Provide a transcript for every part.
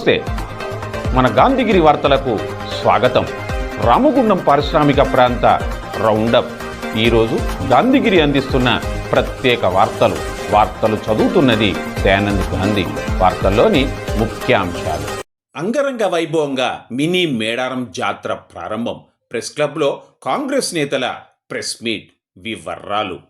నమస్తే. మన గాంధీగిరి వార్తలకు స్వాగతం. రామగుండం పారిశ్రామిక ప్రాంత రౌండప్. ఈరోజు గాంధీగిరి అందిస్తున్న ప్రత్యేక వార్తలు. వార్తలు చదువుతున్నది దయానంద్ గాంధీ. వార్తల్లోని ముఖ్యాంశాలు. అంగరంగ వైభవంగా మినీ మేడారం జాతర ప్రారంభం. ప్రెస్ క్లబ్లో కాంగ్రెస్ నేతల ప్రెస్ మీట్ వివర్రాలు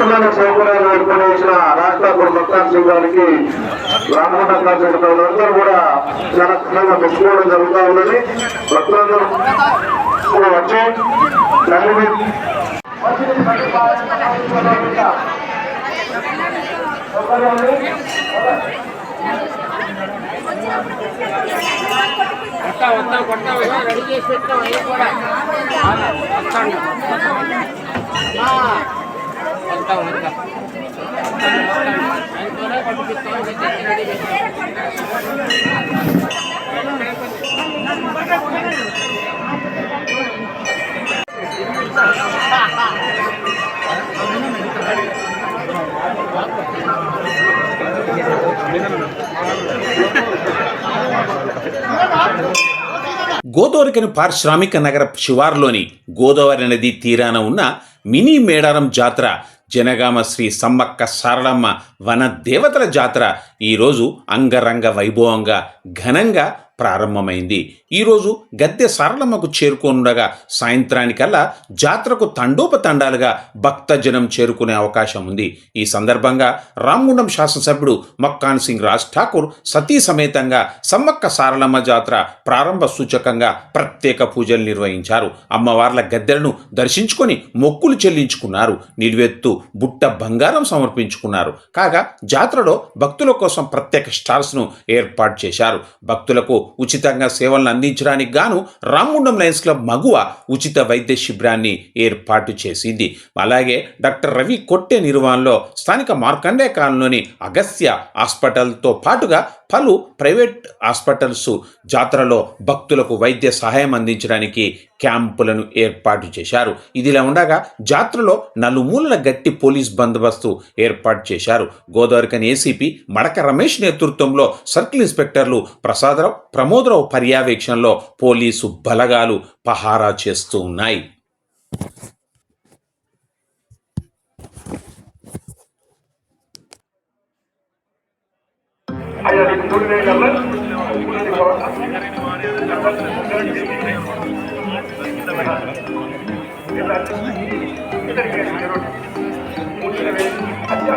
అద్భుతమైన సౌకర్యాలు ఏర్పాటు వచ్చిన రాష్ట్ర మొత్తాన్ సింగ్ గారికి రామగుండ కాన్సెంట్ ప్రజలందరూ కూడా చాలా కృతజ్ఞత మెచ్చుకోవడం జరుగుతూ ఉన్నది. భక్తులందరూ కూడా వచ్చి తల్లిని కొట్టా వస్తా కొట్టా రెడీ చేసి పెట్టాం కూడా. గోదావరికని పారిశ్రామిక నగర శివార్లోని గోదావరి నది తీరాన ఉన్న మినీ మేడారం జాతర జనగామ శ్రీ సమ్మక్క సారళమ్మ వన దేవతల జాతర ఈరోజు అంగరంగ వైభవంగా ఘనంగా ప్రారంభమైంది. ఈరోజు గద్దె సారళమ్మకు చేరుకుండగా సాయంత్రానికల్లా జాతరకు తండోపతండాలుగా భక్తజనం చేరుకునే అవకాశం ఉంది. ఈ సందర్భంగా రామగుండం శాసనసభ్యుడు మక్కాన్ సింగ్ రాజ్ ఠాకూర్ సతీ సమేతంగా సమ్మక్క సారలమ్మ జాతర ప్రారంభ సూచకంగా ప్రత్యేక పూజలు నిర్వహించారు. అమ్మవార్ల గద్దెలను దర్శించుకొని మొక్కులు చెల్లించుకున్నారు. నిలువెత్తు బుట్ట బంగారం సమర్పించుకున్నారు. కాగా జాతరలో భక్తుల కోసం ప్రత్యేక స్టాల్స్ను ఏర్పాటు చేశారు. భక్తులకు ఉచితంగా సేవలను అందించడానికి గాను రామగుండం లయన్స్ క్లబ్ మగువ ఉచిత వైద్య శిబిరాన్ని ఏర్పాటు చేసింది. అలాగే డాక్టర్ రవి కొట్టె నిర్వహణలో స్థానిక మార్కండే కాలంలోని అగస్త్య హాస్పిటల్తో పాటుగా పలు ప్రైవేట్ హాస్పిటల్స్ జాతరలో భక్తులకు వైద్య సహాయం అందించడానికి క్యాంపులను ఏర్పాటు చేశారు. ఇదిలా ఉండగా జాతరలో నలుమూలల గట్టి పోలీస్ బందోబస్తు ఏర్పాటు చేశారు. గోదావరికని ఏసీపీ మడక రమేష్ నేతృత్వంలో సర్కిల్ ఇన్స్పెక్టర్లు ప్రసాదరావు ప్రమోదరావు పర్యవేక్షణలో పోలీసు బలగాలు పహారా చేస్తూ ఉన్నాయి. அடிக்கும் சூழ்நிலைகள்ல முன்னாடி அஞ்சா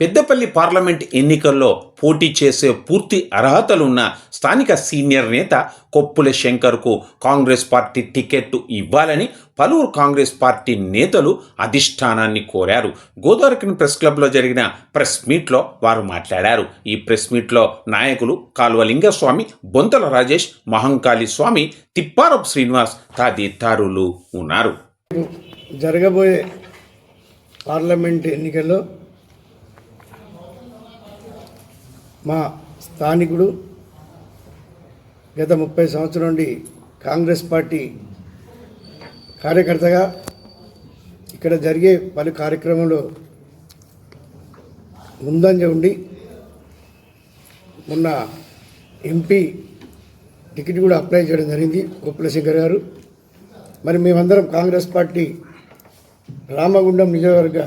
పెద్దపల్లి పార్లమెంట్ ఎన్నికల్లో పోటీ చేసే పూర్తి అర్హతలున్న స్థానిక సీనియర్ నేత కొప్పుల శంకర్కు కాంగ్రెస్ పార్టీ టికెట్ ఇవ్వాలని పలువురు కాంగ్రెస్ పార్టీ నేతలు అధిష్టానాన్ని కోరారు. గోదావరికని ప్రెస్ క్లబ్లో జరిగిన ప్రెస్ మీట్లో వారు మాట్లాడారు. ఈ ప్రెస్ మీట్లో నాయకులు కాల్వలింగస్వామి బొంతల రాజేష్ మహంకాళి స్వామి తిప్పారపు శ్రీనివాస్ తదితరులు ఉన్నారు. జరగబోయే పార్లమెంట్ ఎన్నికల్లో మా స్థానికుడు గత ముప్పై సంవత్సరం నుండి కాంగ్రెస్ పార్టీ కార్యకర్తగా ఇక్కడ జరిగే పలు కార్యక్రమంలో ముందంజ ఉండి మొన్న ఎంపీ టికెట్ కూడా అప్లై చేయడం జరిగింది గొప్పల శంకర్ గారు. మరి మేమందరం కాంగ్రెస్ పార్టీ రామగుండం నియోజకవర్గ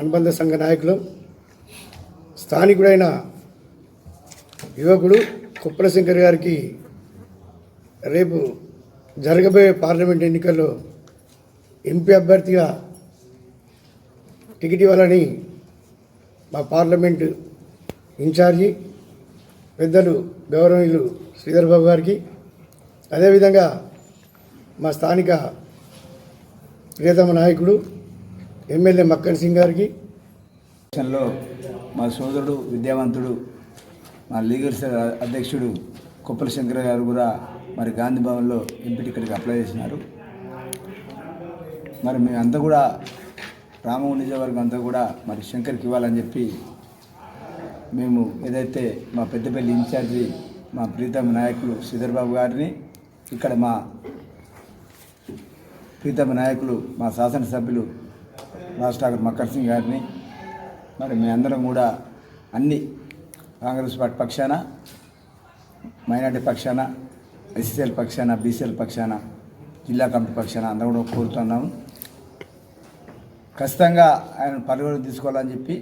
అనుబంధ సంఘ నాయకులు. స్థానికుడైన యువకుడు కుప్రశంకర్ గారికి రేపు జరగబోయే పార్లమెంట్ ఎన్నికల్లో ఎంపీ అభ్యర్థిగా టికెట్ ఇవ్వాలని మా పార్లమెంట్ ఇన్ఛార్జి పెద్దలు గౌరవనీయులు శ్రీధర్ బాబు గారికి అదేవిధంగా మా స్థానిక ప్రియతమ నాయకుడు ఎమ్మెల్యే మక్కన్ సింగ్ గారికి. మా సోదరుడు విద్యావంతుడు మా లీగల్ సెల్ అధ్యక్షుడు కుప్పల శంకర్ గారు కూడా మరి గాంధీ భవన్లో ఎంపీ టికెట్కి అప్లై చేసినారు. మరి మేమంతా కూడా రామవు నిజవర్గం అంతా కూడా మరి శంకర్కి ఇవ్వాలని చెప్పి మేము ఏదైతే మా పెద్దపల్లి ఇన్ఛార్జి మా ప్రీతమ నాయకులు శ్రీధర్ బాబు గారిని ఇక్కడ మా ప్రీతమ నాయకులు మా శాసనసభ్యులు రాజ్ ఠాకూర్ మక్కర్ సింగ్ గారిని మరి మీ అందరం కూడా అన్ని కాంగ్రెస్ పార్టీ పక్షాన మైనార్టీ పక్షాన ఎస్సీఎల్ పక్షాన బీసీఎల్ పక్షాన జిల్లా కమిటీ పక్షాన అందరం కూడా కోరుతున్నాము ఖచ్చితంగా ఆయన పరిగణలు తీసుకోవాలని చెప్పి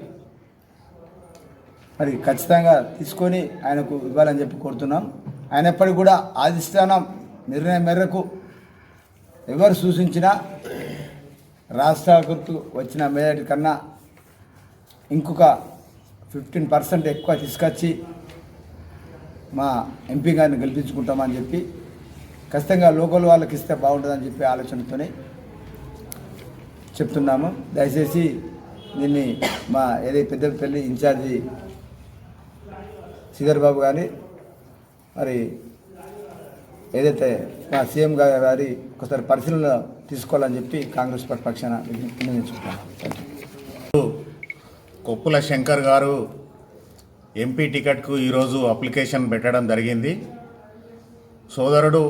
మరి ఖచ్చితంగా తీసుకొని ఆయనకు ఇవ్వాలని చెప్పి కోరుతున్నాం. ఆయన ఎప్పటికి కూడా ఆదిస్థానం నిర్ణయం మేరకు ఎవరు సూచించినా రాష్ట్రాలకు వచ్చిన మేయర్ కన్నా ఇంకొక ఫిఫ్టీన్ పర్సెంట్ ఎక్కువ తీసుకొచ్చి మా ఎంపీ గారిని గెలిపించుకుంటామని చెప్పి ఖచ్చితంగా లోకల్ వాళ్ళకి ఇస్తే బాగుంటుందని చెప్పి ఆలోచనతోనే చెప్తున్నాము. దయచేసి దీన్ని మా ఏదైతే పెద్దపల్లి ఇన్ఛార్జి శ్రీధర్ బాబు గారి మరి ఏదైతే మా సీఎం గారి ఒకసారి పరిశీలన తీసుకోవాలని చెప్పి కాంగ్రెస్ పార్టీ పక్షాన విన్నవించుకుంటున్నాను కొప్పుల శంకర్ గారు ఎంపీ టికెట్కు ఈరోజు అప్లికేషన్ పెట్టడం జరిగింది. సోదరుడు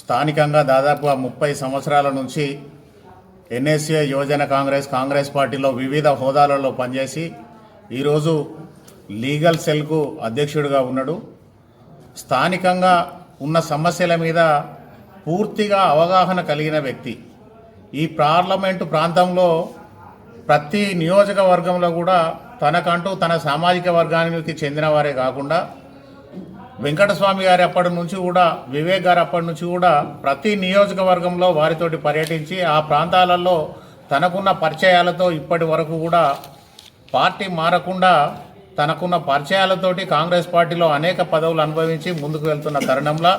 స్థానికంగా దాదాపు ముప్పై సంవత్సరాల నుంచి ఎన్ఎస్ఏ యువజన కాంగ్రెస్ కాంగ్రెస్ పార్టీలో వివిధ హోదాలలో పనిచేసి ఈరోజు లీగల్ సెల్కు అధ్యక్షుడిగా ఉన్నాడు. స్థానికంగా ఉన్న సమస్యల మీద పూర్తిగా అవగాహన కలిగిన వ్యక్తి. ఈ పార్లమెంటు ప్రాంతంలో ప్రతి నియోజకవర్గంలో కూడా తనకంటూ తన సామాజిక వర్గానికి చెందిన వారే కాకుండా వెంకటస్వామి గారి అప్పటి నుంచి కూడా వివేక్ గారు అప్పటి నుంచి కూడా ప్రతి నియోజకవర్గంలో వారితోటి పర్యటించి ఆ ప్రాంతాలలో తనకున్న పరిచయాలతో ఇప్పటి వరకు కూడా పార్టీ మారకుండా తనకున్న పరిచయాలతోటి కాంగ్రెస్ పార్టీలో అనేక పదవులు అనుభవించి ముందుకు వెళ్తున్న తరుణంలో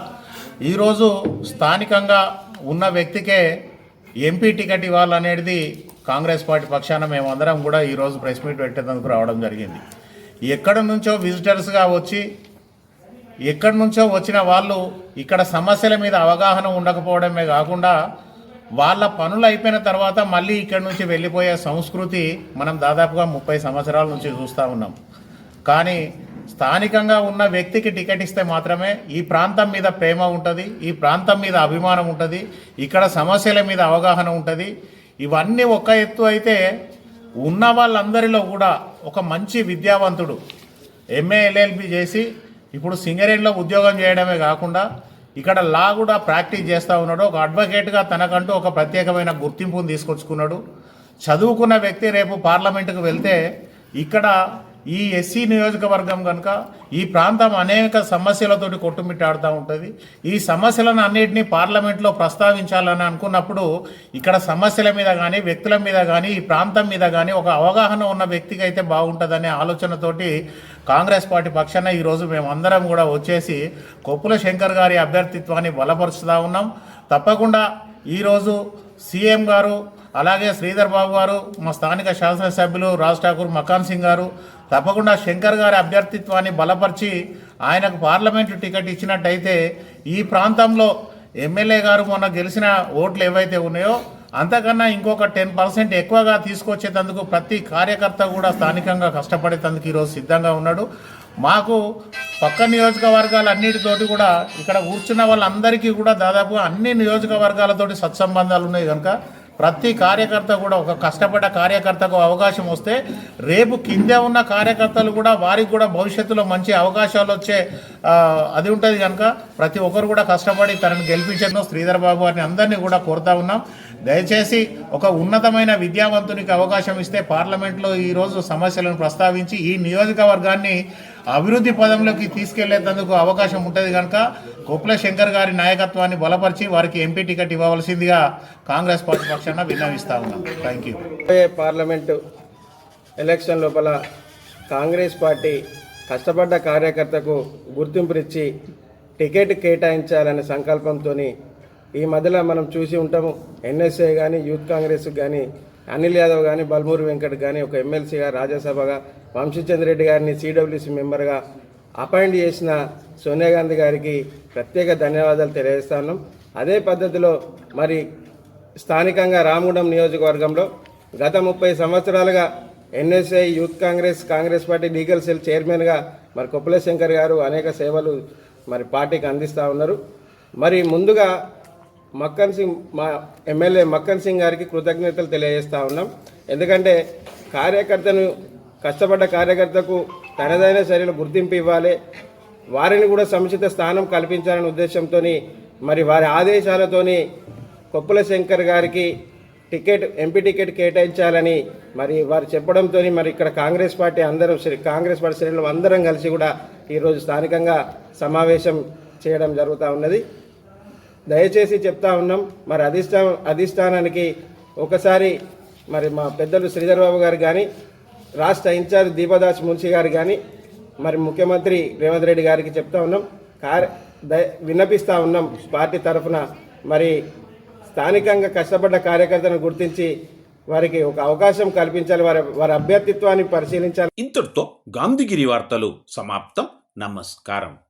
ఈరోజు స్థానికంగా ఉన్న వ్యక్తికే ఎంపీ టికెట్ ఇవ్వాలనేది కాంగ్రెస్ పార్టీ పక్షాన మేమందరం కూడా ఈరోజు ప్రెస్ మీట్ పెట్టేందుకు రావడం జరిగింది. ఎక్కడి నుంచో విజిటర్స్గా వచ్చి ఎక్కడి నుంచో వచ్చిన వాళ్ళు ఇక్కడ సమస్యల మీద అవగాహన ఉండకపోవడమే కాకుండా వాళ్ళ పనులు అయిపోయిన తర్వాత మళ్ళీ ఇక్కడి నుంచి వెళ్ళిపోయే సంస్కృతి మనం దాదాపుగా ముప్పై సంవత్సరాల నుంచి చూస్తూ ఉన్నాం. కానీ స్థానికంగా ఉన్న వ్యక్తికి టికెట్ ఇస్తే మాత్రమే ఈ ప్రాంతం మీద ప్రేమ ఉంటుంది ఈ ప్రాంతం మీద అభిమానం ఉంటుంది ఇక్కడ సమస్యల మీద అవగాహన ఉంటుంది ఇవన్నీ ఒక ఎత్తు అయితే ఉన్న వాళ్ళందరిలో కూడా ఒక మంచి విద్యావంతుడు ఎంఏ ఎల్ఎల్బి చేసి ఇప్పుడు సింగరేణిలో ఉద్యోగం చేయడమే కాకుండా ఇక్కడ లా కూడా ప్రాక్టీస్ చేస్తూ ఉన్నాడు. ఒక అడ్వకేట్గా తనకంటూ ఒక ప్రత్యేకమైన గుర్తింపును తీసుకొచ్చుకున్నాడు. చదువుకున్న వ్యక్తి రేపు పార్లమెంటుకు వెళ్తే ఇక్కడ ఈ ఎస్సీ నియోజకవర్గం కనుక ఈ ప్రాంతం అనేక సమస్యలతోటి కొట్టుమిట్టాడుతూ ఉంటుంది. ఈ సమస్యలను అన్నింటినీ పార్లమెంట్లో ప్రస్తావించాలని అనుకున్నప్పుడు ఇక్కడ సమస్యల మీద కానీ వ్యక్తుల మీద కానీ ఈ ప్రాంతం మీద కానీ ఒక అవగాహన ఉన్న వ్యక్తికి అయితే బాగుంటుందనే ఆలోచనతోటి కాంగ్రెస్ పార్టీ పక్షాన ఈరోజు మేము అందరం కూడా వచ్చేసి కొప్పుల శంకర్ గారి అభ్యర్థిత్వాన్ని బలపరుస్తూ ఉన్నాం. తప్పకుండా ఈరోజు సీఎం గారు అలాగే శ్రీధర్ బాబు గారు మా స్థానిక శాసనసభ్యులు రాజ్ ఠాకూర్ మకాన్ సింగ్ గారు తప్పకుండా శంకర్ గారి అభ్యర్థిత్వాన్ని బలపరిచి ఆయనకు పార్లమెంటు టికెట్ ఇచ్చినట్టయితే ఈ ప్రాంతంలో ఎమ్మెల్యే గారు మొన్న గెలిచిన ఓట్లు ఏవైతే ఉన్నాయో అంతకన్నా ఇంకొక టెన్ పర్సెంట్ ఎక్కువగా తీసుకొచ్చేటందుకు ప్రతి కార్యకర్త కూడా స్థానికంగా కష్టపడేటందుకు ఈరోజు సిద్ధంగా ఉన్నాడు. మాకు పక్క నియోజకవర్గాలన్నిటితోటి కూడా ఇక్కడ కూర్చున్న వాళ్ళందరికీ కూడా దాదాపు అన్ని నియోజకవర్గాలతోటి సత్సంబంధాలు ఉన్నాయి కనుక ప్రతి కార్యకర్త కూడా ఒక కష్టపడ్డ కార్యకర్తకు అవకాశం వస్తే రేపు కింద ఉన్న కార్యకర్తలు కూడా వారికి కూడా భవిష్యత్తులో మంచి అవకాశాలు వచ్చే అది ఉంటుంది కనుక ప్రతి ఒక్కరు కూడా కష్టపడి తనను గెలిపించడం శ్రీధర్ బాబు గారిని అందరినీ కూడా కోరుతా ఉన్నాం. దయచేసి ఒక ఉన్నతమైన విద్యావంతునికి అవకాశం ఇస్తే పార్లమెంట్లో ఈరోజు సమస్యలను ప్రస్తావించి ఈ నియోజకవర్గాన్ని అభివృద్ధి పదంలోకి తీసుకెళ్ళేందుకు అవకాశం ఉంటుంది కనుక కొప్పుల శంకర్ గారి నాయకత్వాన్ని బలపరిచి వారికి ఎంపీ టికెట్ ఇవ్వవలసిందిగా కాంగ్రెస్ పార్టీ పక్షాన విన్నవిస్తా ఉన్నాం. థ్యాంక్ యూ పార్లమెంటు ఎలక్షన్ లోపల కాంగ్రెస్ పార్టీ కష్టపడ్డ కార్యకర్తకు గుర్తింపునిచ్చి టికెట్ కేటాయించాలనే సంకల్పంతో ఈ మధ్యలో మనం చూసి ఉంటాము. ఎన్ఎస్ఏ కానీ యూత్ కాంగ్రెస్ కానీ అనిల్ యాదవ్ కానీ బల్మూరి వెంకట్ కానీ ఒక ఎమ్మెల్సీగా రాజ్యసభగా వంశీచంద్ర రెడ్డి గారిని సిడబ్ల్యూసి మెంబర్గా అపాయింట్ చేసిన సోనియా గాంధీ గారికి ప్రత్యేక ధన్యవాదాలు తెలియజేస్తున్నాం అదే పద్ధతిలో మరి స్థానికంగా రామగుండం నియోజకవర్గంలో గత ముప్పై సంవత్సరాలుగా NSI youth congress congress party legal cell చైర్మన్గా మరి కొప్పుల శంకర్ గారు అనేక సేవలు మరి పార్టీకి అందిస్తూ ఉన్నారు. మరి ముందుగా మక్కన్ సింగ్ మా ఎమ్మెల్యే మక్కన్ సింగ్ గారికి కృతజ్ఞతలు తెలియజేస్తా ఉన్నాం. ఎందుకంటే కార్యకర్తను కష్టపడ్డ కార్యకర్తకు తనదైన చర్యలు గుర్తింపు ఇవ్వాలి. వారిని కూడా సముచిత స్థానం కల్పించాలనే ఉద్దేశంతో మరి వారి ఆదేశాలతోని కొప్పుల శంకర్ గారికి టికెట్ ఎంపీ టికెట్ కేటాయించాలని మరి వారు చెప్పడంతో మరి ఇక్కడ కాంగ్రెస్ పార్టీ అందరం శ్రీ కాంగ్రెస్ పార్టీ శ్రేణులు అందరం కలిసి కూడా ఈరోజు స్థానికంగా సమావేశం చేయడం జరుగుతూ ఉన్నది. దయచేసి చెప్తా ఉన్నాం మరి అధిష్టా అధిష్టానానికి ఒకసారి మరి మా పెద్దలు శ్రీధర్ బాబు గారు కానీ రాష్ట్ర ఇన్ఛార్జ్ దీపదాస్ మున్షి గారు కానీ మరి ముఖ్యమంత్రి రేవంత్ రెడ్డి గారికి చెప్తా ఉన్నాం. కార్ విన్నపిస్తూ ఉన్నాం పార్టీ తరఫున. మరి స్థానికంగా కష్టపడ్డ కార్యకర్తలను గుర్తించి వారికి ఒక అవకాశం కల్పించాలి. వారి వారి అభ్యర్థిత్వాన్ని పరిశీలించాలి. ఇంతటితో గాంధీగిరి వార్తలు సమాప్తం. నమస్కారం.